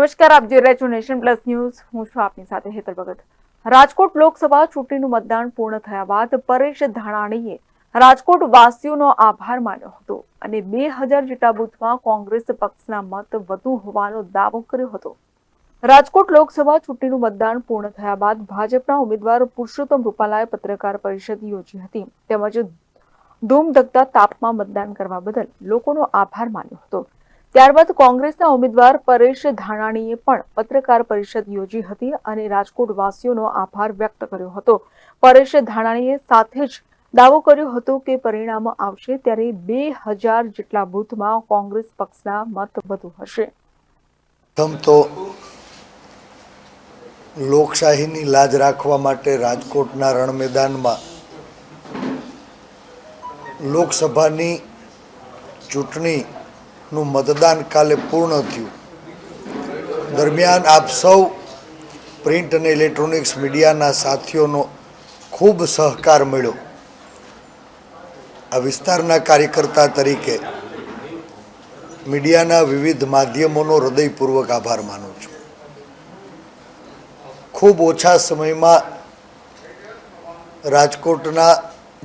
નમસ્કાર, આપ જોઈ રહ્યા નેશન પ્લસ ન્યૂઝ. હું છું આપની સાથે હેતલ ભગત. રાજકોટ લોકસભા ચૂંટણીનું મતદાન પૂર્ણ થયા બાદ પરેશ ધાણાણીએ રાજકોટ વાસીઓનો આભાર માન્યો હતો અને બે હજાર જેટલા બુથમાં કોંગ્રેસ પક્ષના મત વધુ હોવાનો દાવો કર્યો હતો. રાજકોટ લોકસભા ચૂંટણીનું મતદાન પૂર્ણ થયા બાદ ભાજપના ઉમેદવાર પુરુષોત્તમ રૂપાલાએ પત્રકાર પરિષદ યોજી હતી. તેમજ ધૂમધકતા તાપમાં મતદાન કરવા બદલ લોકોનો આભાર માન્યો હતો. ત્યારબાદ કોંગ્રેસના ઉમેદવાર પરેશ ધાનાણીએ પણ પત્રકાર પરિષદ યોજી હતી અને રાજકોટ વાસીઓનો આભાર વ્યક્ત કર્યો હતો. પરેશ ધાનાણીએ સાથે જ દાવો કર્યો હતો કે પરિણામ આવશે ત્યારે બે હજાર જેટલા બૂથમાં કોંગ્રેસ પક્ષના મત વધુ હશે. પ્રથમ તો લોકશાહીની લાજ રાખવા માટે રાજકોટના રણ મેદાનમાં લોકસભાની ચૂંટણીનું મતદાન કાલે પૂર્ણ થયું. દરમિયાન આપ સૌ પ્રિન્ટ અને ઇલેક્ટ્રોનિક્સ મીડિયાના સાથીઓનો ખૂબ સહકાર મળ્યો. આ વિસ્તારના કાર્યકર્તા તરીકે મીડિયાના વિવિધ માધ્યમોનો હૃદયપૂર્વક આભાર માનું છું. ખૂબ ઓછા સમયમાં રાજકોટના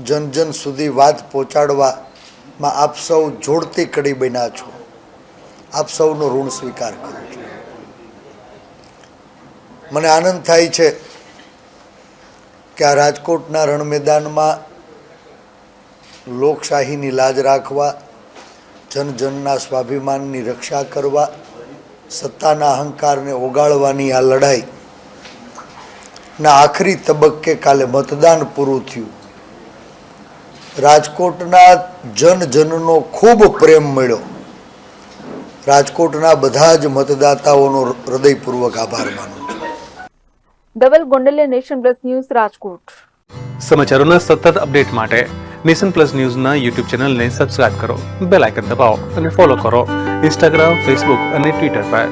જન જન સુધી વાત પહોંચાડવામાં આપ સૌ જોડતી કડી બન્યા છો. આપ સૌનો ઋણ સ્વીકાર કરું છું. મને આનંદ થાય છે કે આ રાજકોટના રણમેદાનમાં લોકશાહીની લાજ રાખવા જન જનના સ્વાભિમાનની રક્ષા કરવા, સત્તાના અહંકારને ઓગાળવાની આ લડાઈ ના આખરી તબક્કે કાલે મતદાન પૂરું થયું. રાજકોટના જન જનનો ખૂબ પ્રેમ મળ્યો. રાજકોટના બધા જ મતદાતાઓનો હૃદયપૂર્વક આભાર માનું છું. Dhaval Gondaliya nation plus news Rajkot. સમાચારોના સતત અપડેટ માટે નેશન પ્લસ ન્યૂઝના યુટ્યુબ ચેનલને સબસ્ક્રાઇબ કરો બેલ આઇકન દબાવો અને ફોલો કરો. ઇન્સ્ટાગ્રામ ફેસબુક અને ટ્વિટર પર.